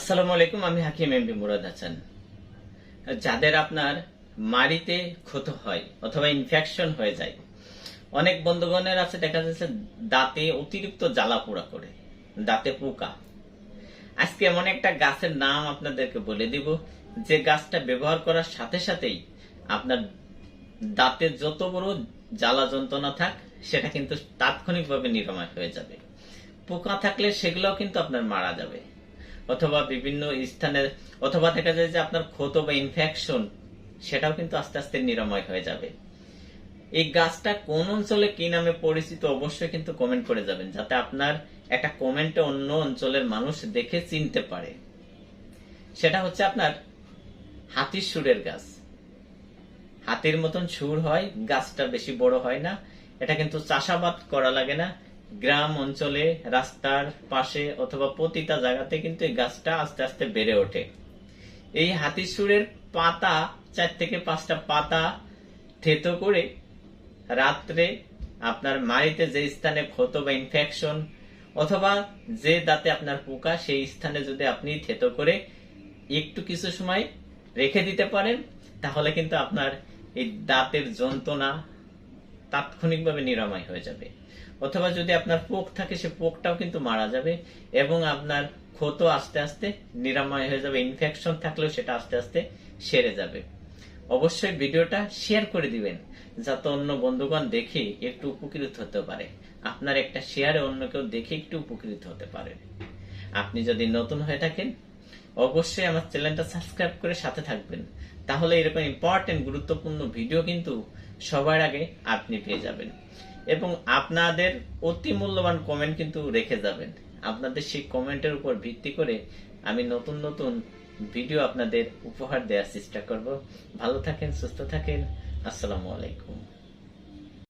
আসসালামু আলাইকুম, আমি হাকিম এমবি মুরাদ হাসান। যাদের আপনার মাড়িতে ক্ষত হয় অথবা ইনফেকশন হয়ে যায়, অনেক বন্ধুগণের আছে, দেখা যাচ্ছে দাঁতে অতিরিক্ত জ্বালা পোড়া করে, দাঁতে পোকা। আজকে এমন একটা গাছের নাম আপনাদেরকে বলে দিব, যে গাছটা ব্যবহার করার সাথে সাথেই আপনার দাঁতে যত বড় জ্বালা যন্ত্রণা থাক, সেটা কিন্তু তাৎক্ষণিকভাবে নিরাময় হয়ে যাবে। পোকা থাকলে সেগুলোও কিন্তু আপনার মারা যাবে। অথবা বিভিন্ন স্থানে অথবা দেখা যায় যে আপনার ক্ষত বা ইনফেকশন সেটাও কিন্তু আস্তে আস্তে নিরাময় হয়ে যাবে। এই গাছটা কোন অঞ্চলে কি নামে পরিচিত অবশ্যই কিন্তু কমেন্ট করে যাবেন, যাতে আপনার একটা কমেন্টে অন্য অঞ্চলের মানুষ দেখে চিনতে পারে। সেটা হচ্ছে আপনার হাতির সুরের গাছ। হাতির মতন সুর হয়, গাছটা বেশি বড় হয় না। এটা কিন্তু চাষাবাদ করা লাগে না। গ্রাম অঞ্চলে, রাস্তার পাশে অথবা প্রতিটা জায়গাতে কিন্তু এই গাছটা আস্তে আস্তে বেড়ে ওঠে। এই হাতির সুরের পাতা, চার থেকে পাঁচটা পাতা থেতো করে রাত্রে আপনার মাড়িতে যে স্থানে ক্ষত বা ইনফেকশন অথবা যে দাঁতে আপনার পোকা, সেই স্থানে যদি আপনি থেতো করে একটু কিছু সময় রেখে দিতে পারেন, তাহলে কিন্তু আপনার এই দাঁতের যন্ত্রণা তাৎক্ষণিকভাবে নিরাময় হয়ে যাবে। অথবা যদি আপনার পোক থাকে, সে পোকটাও কিন্তু মারা যাবে এবং আপনার ক্ষত আস্তে আস্তে নিরাময় হয়ে যাবে ইনফেকশন থাকলেও সেটা আস্তে আস্তে সেরে যাবে। অবশ্যই ভিডিওটা শেয়ার করে দিবেন, যাতে অন্য বন্ধুগণ দেখে একটু উপকৃত হতে পারে। আপনার একটা শেয়ারে অন্য কেউ দেখে একটু উপকৃত হতে পারে। আপনি যদি নতুন হয়ে থাকেন, অবশ্যই আমার চ্যানেলটা সাবস্ক্রাইব করে সাথে থাকবেন। তাহলে এরকম ইম্পর্টেন্ট গুরুত্বপূর্ণ ভিডিও কিন্তু সবার আগে আপনি পেয়ে যাবেন। এবং আপনাদের অতি মূল্যবান কমেন্ট কিন্তু রেখে যাবেন। আপনাদের সেই কমেন্টের উপর ভিত্তি করে আমি নতুন নতুন ভিডিও আপনাদের উপহার দেওয়ার চেষ্টা করব। ভালো থাকেন, সুস্থ থাকেন। আসসালামু আলাইকুম।